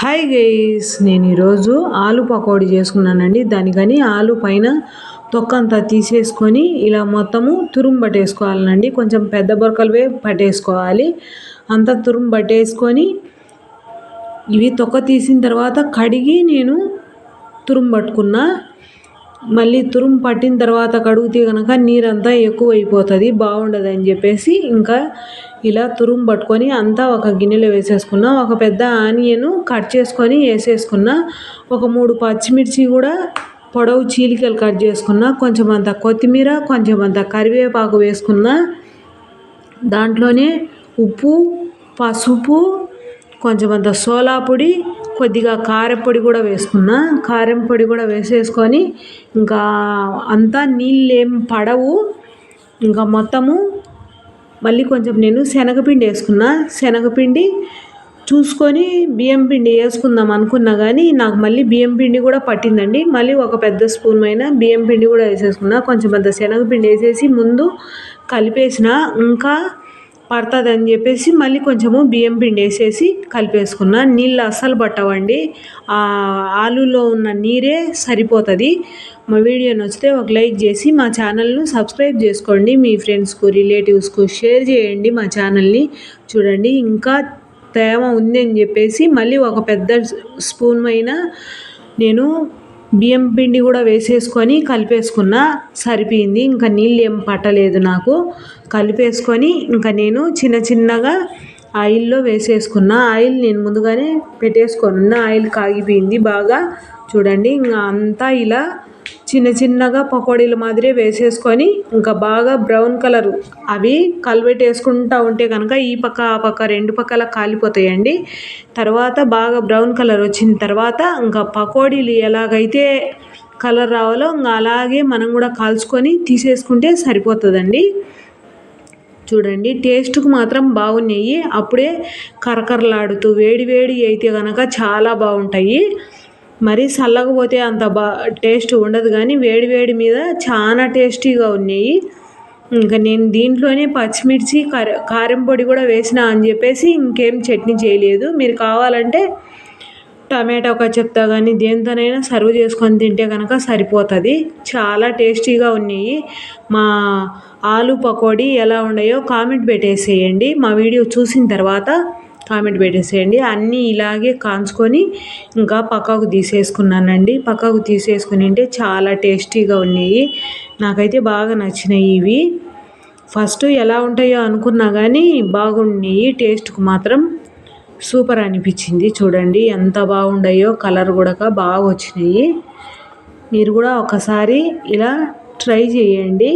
Hi guys నేను ఈరోజు ఆలు పకోడీ చేసుకున్నానండి. దానికని ఆలు పైన తొక్కంతా తీసేసుకొని ఇలా మొత్తము తురుము పట్టేసుకోవాలండి కొంచెం పెద్ద బొరకలువే పట్టేసుకోవాలి. అంతా తురుము పట్టేసుకొని ఇవి తొక్క తీసిన తర్వాత కడిగి నేను తురుము పట్టుకున్నా మళ్ళీ తురుము పట్టిన తర్వాత కడుగుతే కనుక నీరంతా ఎక్కువ అయిపోతుంది బాగుండదు అని చెప్పేసి ఇంకా ఇలా తురుము పట్టుకొని అంతా ఒక గిన్నెలో వేసేసుకున్నా ఒక పెద్ద ఆనియన్ కట్ చేసుకొని వేసేసుకున్నా ఒక మూడు పచ్చిమిర్చి కూడా పొడవు చీలికలు కట్ చేసుకున్నా కొంచెం అంత కొత్తిమీర కొంచెం అంత కరివేపాకు వేసుకున్నా దాంట్లోనే ఉప్పు పసుపు కొంచెం అంత సోలా పొడి కొద్దిగా కారపొడి కూడా వేసుకున్నా. కారం పొడి కూడా వేసేసుకొని ఇంకా అంతా నీళ్ళు ఏం పడవు. ఇంకా మొత్తము మళ్ళీ కొంచెం నేను శనగపిండి వేసుకున్నా. శనగపిండి చూసుకొని బియ్యం పిండి వేసుకుందాం అనుకున్నా కానీ నాకు మళ్ళీ బియ్యం పిండి కూడా పట్టిందండి. మళ్ళీ ఒక పెద్ద స్పూన్ అయిన బియ్యం పిండి కూడా వేసేసుకున్నా. కొంచెం పెద్ద శనగపిండి వేసేసి ముందు కలిపేసిన. ఇంకా పడుతుంది అని చెప్పేసి మళ్ళీ కొంచెము బియ్యం పిండి వేసేసి కలిపేసుకున్న. నీళ్ళు అస్సలు పట్టవండి. ఆలులో ఉన్న నీరే సరిపోతుంది. మా వీడియో నచ్చితే ఒక లైక్ చేసి మా ఛానల్ను సబ్స్క్రైబ్ చేసుకోండి. మీ ఫ్రెండ్స్కు రిలేటివ్స్కు షేర్ చేయండి మా ఛానల్ని. చూడండి ఇంకా తేమ ఉంది అని చెప్పేసి మళ్ళీ ఒక పెద్ద స్పూన్ అయిన నేను బియ్యం పిండి కూడా వేసేసుకొని కలిపేసుకున్న సరిపోయింది. ఇంకా నీళ్ళు ఏం పట్టలేదు నాకు. కలిపేసుకొని ఇంకా నేను చిన్న చిన్నగా ఆయిల్లో వేసేసుకున్న. ఆయిల్ నేను ముందుగానే పెట్టేసుకొని ఆయిల్ కాగిపోయింది బాగా. చూడండి ఇంకా అంతా ఇలా చిన్న చిన్నగా పకోడీల మాదిరి వేసేసుకొని ఇంకా బాగా బ్రౌన్ కలర్ అవి కలిపెట్టేసుకుంటూ ఉంటే కనుక ఈ పక్క ఆ పక్క రెండు పక్కల కాలిపోతాయండి. తర్వాత బాగా బ్రౌన్ కలర్ వచ్చిన తర్వాత ఇంకా పకోడీలు ఎలాగైతే కలర్ రావాలో ఇంకా అలాగే మనం కూడా కాల్చుకొని తీసేసుకుంటే సరిపోతుందండి. చూడండి టేస్ట్కి మాత్రం బాగున్నాయి. అప్పుడే కరకరలాడుతూ వేడివేడి అయితే కనుక చాలా బాగుంటాయి. మరి చల్లకపోతే అంత బా టేస్ట్ ఉండదు కానీ వేడివేడి మీద చాలా టేస్టీగా ఉన్నాయి. ఇంకా నేను దీంట్లోనే పచ్చిమిర్చి కారం పొడి కూడా వేసిన అని చెప్పేసి ఇంకేం చట్నీ చేయలేదు. మీరు కావాలంటే టమాటో ఒక చెప్తా కానీ దేనితోనైనా సర్వ్ చేసుకొని తింటే కనుక సరిపోతుంది. చాలా టేస్టీగా ఉన్నాయి. మా ఆలు పకోడీ ఎలా ఉన్నాయో కామెంట్ పెట్టేసేయండి. మా వీడియో చూసిన తర్వాత కామెంట్ పెట్టేసేయండి. అన్నీ ఇలాగే కాంచుకొని ఇంకా పక్కకు తీసేసుకున్నానండి. పక్కకు తీసేసుకుని ఉంటే చాలా టేస్టీగా ఉన్నాయి. నాకైతే బాగా నచ్చినాయి ఇవి. ఫస్ట్ ఎలా ఉంటాయో అనుకున్నా కానీ బాగున్నాయి. టేస్ట్కు మాత్రం సూపర్ అనిపించింది. చూడండి ఎంత బాగుండాయో కలర్ కూడా బాగా వచ్చినాయి మీరు కూడా ఒకసారి ఇలా ట్రై చేయండి.